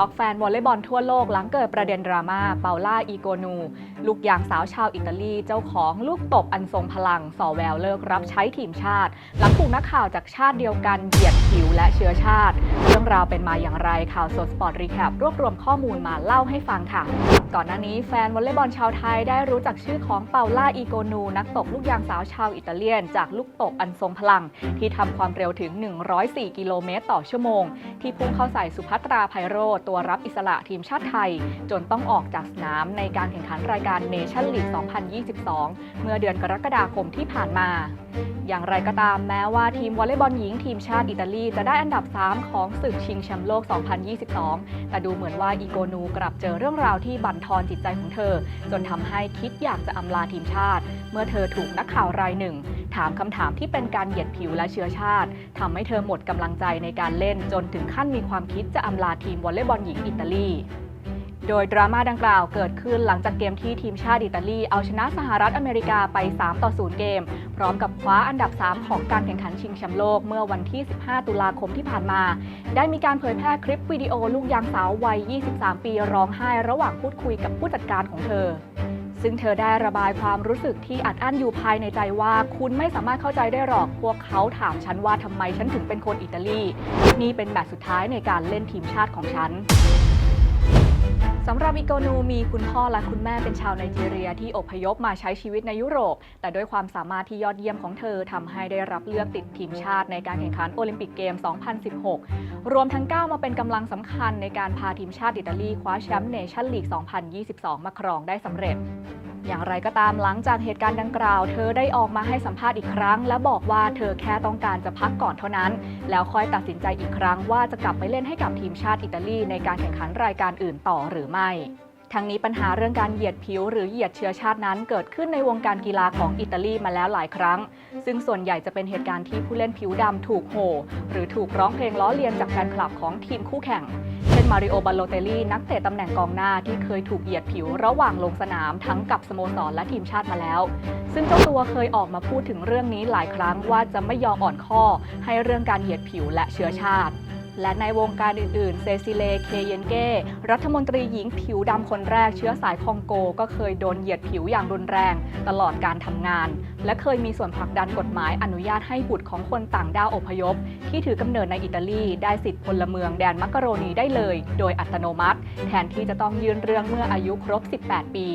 ช็อกแฟนวอลเลย์บอลทั่วโลกหลังเกิดประเด็นดราม่าเปาล่าอีโกนู ลูกยางสาวชาวอิตาลี เจ้าของลูกตบอันทรงพลังส่อแววเลิกรับใช้ทีมชาติ หลังถูกนักข่าวจากชาติเดียวกันเหยียดผิวและเชื้อชาติ เรื่องราวเป็นมาอย่างไรข่าวสดสปอร์ตรีแคปรวบรวมข้อมูลมาเล่าให้ฟังค่ะ ก่อนหน้านี้แฟนวอลเลย์บอลชาวไทยได้รู้จักชื่อของเปาล่าอีโกนู นักตบลูกยางสาวชาวอิตาเลียน จากลูกตบอันทรงพลัง ที่ทำความเร็วถึง 104 กิโลเมตรต่อชั่วโมง ที่พุ่งเข้าใส่สุภัตราไพโรจน์ตัวรับอิสระทีมชาติไทย จนต้องออกจากสนามในการแข่งขันรายการเนชั่นลีก 2022 เมื่อเดือนกรกฎาคมที่ผ่านมา อย่างไรก็ตามแม้ว่าทีมวอลเลย์บอลหญิงทีมชาติอิตาลี จะได้อันดับ 3 ของศึกชิงแชมป์โลก 2022 แต่ดูเหมือนว่าอีโกนูกลับเจอเรื่องราวที่บั่นทอนจิตใจของเธอ จนทำให้คิดอยากจะอำลาทีมชาติ เมื่อเธอถูกนักข่าวรายหนึ่ง ถามคำถามที่เป็นการเหยียดผิวและเชื้อชาติทำให้เธอหมดกำลังใจในการเล่นจนถึงขั้นมีความคิดจะอำลาทีมวอลเลย์บอลหญิงอิตาลีโดยดราม่าดังกล่าวเกิดขึ้นหลังจากเกมที่ทีมชาติอิตาลีเอาชนะสหรัฐอเมริกาไป 3 ต่อ 0 เกม พร้อมกับคว้าอันดับ 3 ของการแข่งขันชิงแชมป์โลกเมื่อวันที่ 15 ตุลาคมที่ผ่านมา ได้มีการเผยแพร่คลิปวิดีโอลูกยางสาววัย 23 ปีร้องไห้ระหว่างพูดคุยกับผู้จัดการของเธอ ซึ่งเธอได้ระบายความรู้สึกที่อัดอั้นอยู่ภายในใจว่า คุณไม่สามารถเข้าใจได้หรอก พวกเขาถามฉันว่าทำไมฉันถึงเป็นคนอิตาลี นี่เป็นแมตช์สุดท้ายในการเล่นทีมชาติของฉัน สำหรับอิโกนูมีคุณพ่อและคุณแม่เป็นชาวไนจีเรียที่อพยพมาใช้ชีวิตในยุโรป แต่ด้วยความสามารถที่ยอดเยี่ยมของเธอทำให้ได้รับเลือกติดทีมชาติในการแข่งขันโอลิมปิกเกม 2016 รวมทั้งก้าวมาเป็นกำลังสำคัญในการพาทีมชาติอิตาลีคว้าแชมป์เนชั่นลีก 2022 มาครองได้สำเร็จอย่างไรก็ตามหลังจากเหตุการณ์ดังกล่าว เธอได้ออกมาให้สัมภาษณ์อีกครั้ง และบอกว่าเธอแค่ต้องการจะพักก่อนเท่านั้น แล้วค่อยตัดสินใจอีกครั้งว่าจะกลับไปเล่นให้กับทีมชาติอิตาลีในการแข่งขันรายการอื่นต่อหรือไม่ ทั้งนี้ปัญหาเรื่องการเหยียดผิวหรือเหยียดเชื้อชาตินั้นเกิดขึ้นในวงการกีฬาของอิตาลีมาแล้วหลายครั้ง ซึ่งส่วนใหญ่จะเป็นเหตุการณ์ที่ผู้เล่นผิวดำถูกโห่หรือถูกร้องเพลงล้อเลียนจากแฟนคลับของทีมคู่แข่งเช่นมาริโอบาโลเตลลี่นักเตะตำแหน่งกองหน้าที่เคยถูกเหยียดผิวระหว่างลงสนามทั้งกับสโมสรและทีมชาติมาแล้ว ซึ่งเจ้าตัวเคยออกมาพูดถึงเรื่องนี้หลายครั้งว่าจะไม่ยอมอ่อนข้อให้เรื่องการเหยียดผิวและเชื้อชาติ และในวงการอื่นๆ เซซิเล เคเยนเก้ รัฐมนตรีหญิงผิวดำคนแรกเชื้อสายคองโก ก็เคยโดนเหยียดผิวอย่างรุนแรง ตลอดการทำงาน และเคยมีส่วนผลักดันกฎหมายอนุญาตให้บุตรของคนต่างด้าวอพยพ ที่ถือกำเนิดในอิตาลี ได้สิทธิพลเมืองแดนมักกะโรนีได้เลย โดยอัตโนมัติ แทนที่จะต้องยื่นเรื่องเมื่ออายุครบ 18 ปี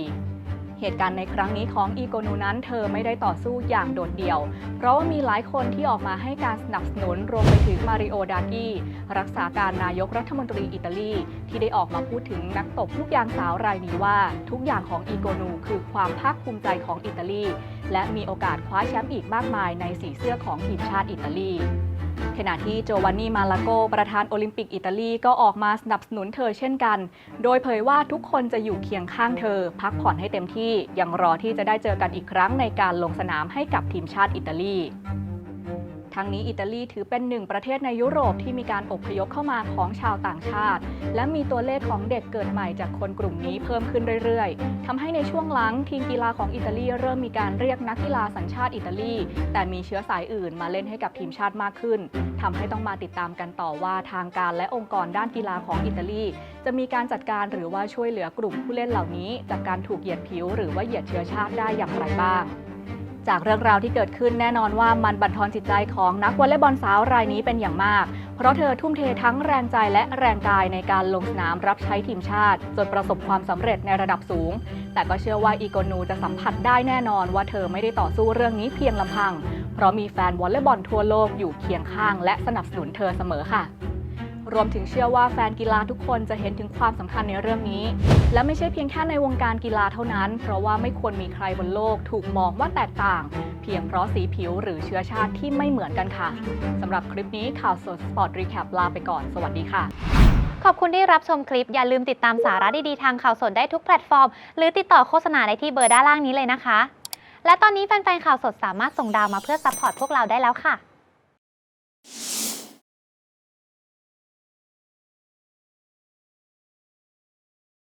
เหตุการณ์ในครั้งนี้ของอีโกนูนั้นเธอไม่ได้ต่อสู้อย่างโดดเดี่ยว เพราะว่ามีหลายคนที่ออกมาให้การสนับสนุนรวมไปถึงมาริโอดากี้รักษาการนายกรัฐมนตรีอิตาลี ที่ได้ออกมาพูดถึงนักตบลูกยางสาวรายนี้ว่า ทุกอย่างของอีโกนูคือความภาคภูมิใจของอิตาลี และมีโอกาสคว้าแชมป์อีกมากมายในสีเสื้อของทีมชาติอิตาลี ขณะที่โจวานนี่มาลาโก ประธานโอลิมปิกอิตาลีก็ออกมาสนับสนุนเธอเช่นกัน โดยเผยว่าทุกคนจะอยู่เคียงข้างเธอ พักผ่อนให้เต็มที่ยังรอที่จะได้เจอกันอีกครั้งในการลงสนามให้กับทีมชาติอิตาลี ทั้งนี้อิตาลีถือเป็นหนึ่งประเทศในยุโรปที่มีการอพยพเข้ามาของชาวต่างชาติ และมีตัวเลขของเด็กเกิดใหม่จากคนกลุ่มนี้เพิ่มขึ้นเรื่อยๆทำให้ในช่วงหลังทีมกีฬาของอิตาลีเริ่มมีการเรียกนักกีฬาสัญชาติอิตาลี แต่มีเชื้อสายอื่นมาเล่นให้กับทีมชาติมากขึ้นทำให้ต้องมาติดตามกันต่อว่าทางการและองค์กรด้านกีฬาของอิตาลี จะมีการจัดการหรือว่าช่วยเหลือกลุ่มผู้เล่นเหล่านี้ จากการถูกเหยียดผิว หรือว่าเหยียดเชื้อชาติได้อย่างไรบ้าง จากเรื่องราวที่เกิดขึ้นแน่นอนว่ามันบั่นทอนจิตใจของนักวอลเลย์บอลสาวรายนี้เป็นอย่างมาก เพราะเธอทุ่มเททั้งแรงใจและแรงกายในการลงสนามรับใช้ทีมชาติ จนประสบความสำเร็จในระดับสูง แต่ก็เชื่อว่าอีโกนูจะสัมผัสได้แน่นอนว่าเธอไม่ได้ต่อสู้เรื่องนี้เพียงลำพัง เพราะมีแฟนวอลเลย์บอลทั่วโลกอยู่เคียงข้างและสนับสนุนเธอเสมอค่ะ รวมถึงเชื่อว่าแฟนกีฬาทุกคนจะเห็นถึงความสำคัญในเรื่องนี้ และไม่ใช่เพียงแค่ในวงการกีฬาเท่านั้น เพราะว่าไม่ควรมีใครบนโลกถูกมองว่าแตกต่าง เพียงเพราะสีผิวหรือเชื้อชาติที่ไม่เหมือนกันค่ะสำหรับคลิปนี้ข่าวสดสปอร์ตรีแคปลาไปก่อน สวัสดีค่ะ ขอบคุณที่รับชมคลิป อย่าลืมติดตามสาระดีๆทางข่าวสดได้ทุกแพลตฟอร์ม หรือติดต่อโฆษณาได้ที่เบอร์ด้านล่างนี้เลยนะคะ และตอนนี้แฟนๆข่าวสดสามารถส่งดาวมาเพื่อซัพพอร์ตพวกเราได้แล้วค่ะ